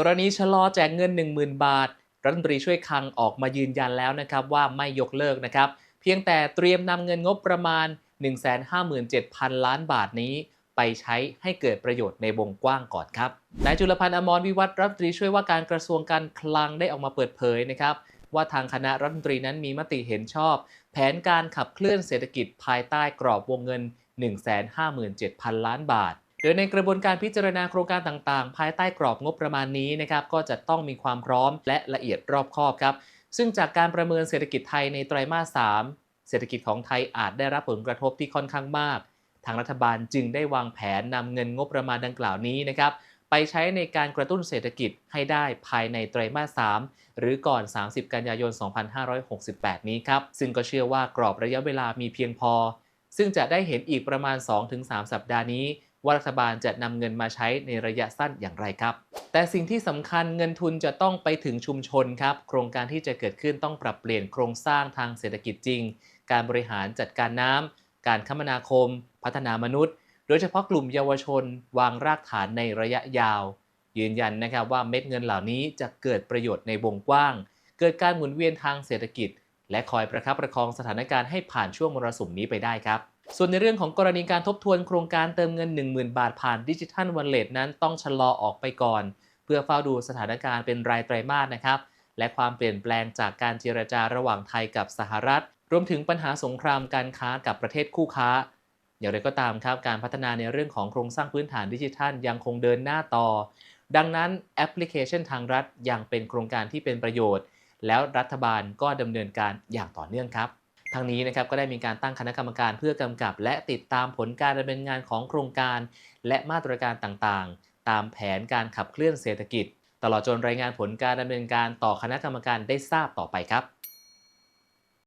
กรณีชะลอแจกเงิน 10,000 บาท รัฐมนตรีช่วยคลังออกมายืนยันแล้วนะครับว่าไม่ยกเลิกนะครับ เพียงแต่เตรียมนำเงินงบประมาณ 157,000 ล้านบาทนี้ ไปใช้ให้เกิดประโยชน์ในวงกว้างก่อนครับ นายจุลพันธ์อมรวิวัฒน์รัฐมนตรีช่วยว่าการกระทรวงการคลังได้ออกมาเปิดเผยนะครับว่าทางคณะรัฐมนตรีนั้นมีมติเห็นชอบ แผนการขับเคลื่อนเศรษฐกิจภายใต้กรอบวงเงิน 157,000 ล้านบาท โดยในกระบวนการพิจารณาโครงการต่างๆ ภายใต้กรอบงบประมาณนี้นะครับก็จะต้องมีความพร้อมและละเอียดรอบคอบครับ ซึ่งจากการประเมินเศรษฐกิจไทยในไตรมาส 3 เศรษฐกิจของไทยอาจได้รับผลกระทบที่ค่อนข้างมาก ทางรัฐบาลจึงได้วางแผนนำเงินงบประมาณดังกล่าวนี้นะครับไปใช้ในการกระตุ้นเศรษฐกิจให้ได้ภายในไตรมาส 3 หรือก่อน 30 กันยายน 2568 นี้ครับ ซึ่งก็เชื่อว่ากรอบระยะเวลามีเพียงพอ ซึ่งจะได้เห็นอีกประมาณ 2-3 สัปดาห์นี้ ว่ารัฐบาลจะนำเงินมาใช้ในระยะสั้นอย่างไรครับ แต่สิ่งที่สำคัญเงินทุนจะต้องไปถึงชุมชนครับ โครงการที่จะเกิดขึ้นต้องปรับเปลี่ยนโครงสร้างทางเศรษฐกิจจริง การบริหารจัดการน้ำการคมนาคม พัฒนามนุษย์ โดยเฉพาะกลุ่มเยาวชน วางรากฐานในระยะยาว ยืนยันนะครับว่าเม็ดเงินเหล่านี้จะเกิดประโยชน์ในวงกว้าง เกิดการหมุนเวียนทางเศรษฐกิจ และคอยประคับประคองสถานการณ์ให้ผ่านช่วงมรสุมนี้ไปได้ครับ ส่วนในเรื่องของกรณีการทบทวนโครงการเติมเงิน 10,000 บาทผ่านดิจิทัลวันเลทนั้นต้องชะลอออกไปก่อน เพื่อเฝ้าดูสถานการณ์เป็นรายไตรมาสนะครับ และความเปลี่ยนแปลงจากการเจรจาระหว่างไทยกับสหรัฐ รวมถึงปัญหาสงครามการค้ากับประเทศคู่ค้า อย่างไรก็ตามครับการพัฒนาในเรื่องของโครงสร้างพื้นฐานดิจิทัลยังคงเดินหน้าต่อ ดังนั้นแอปพลิเคชันทางรัฐยังเป็นโครงการที่เป็นประโยชน์ แล้วรัฐบาลก็ดำเนินการอย่างต่อเนื่องครับ ทางนี้นะครับก็ได้มีการตั้งคณะกรรมการเพื่อกำกับ และติดตามผลการดำเนินงานของโครงการ และมาตรการต่างๆ ตามแผนการขับเคลื่อนเศรษฐกิจ ตลอดจนรายงานผลการดำเนินการต่อคณะกรรมการได้ทราบต่อไปครับ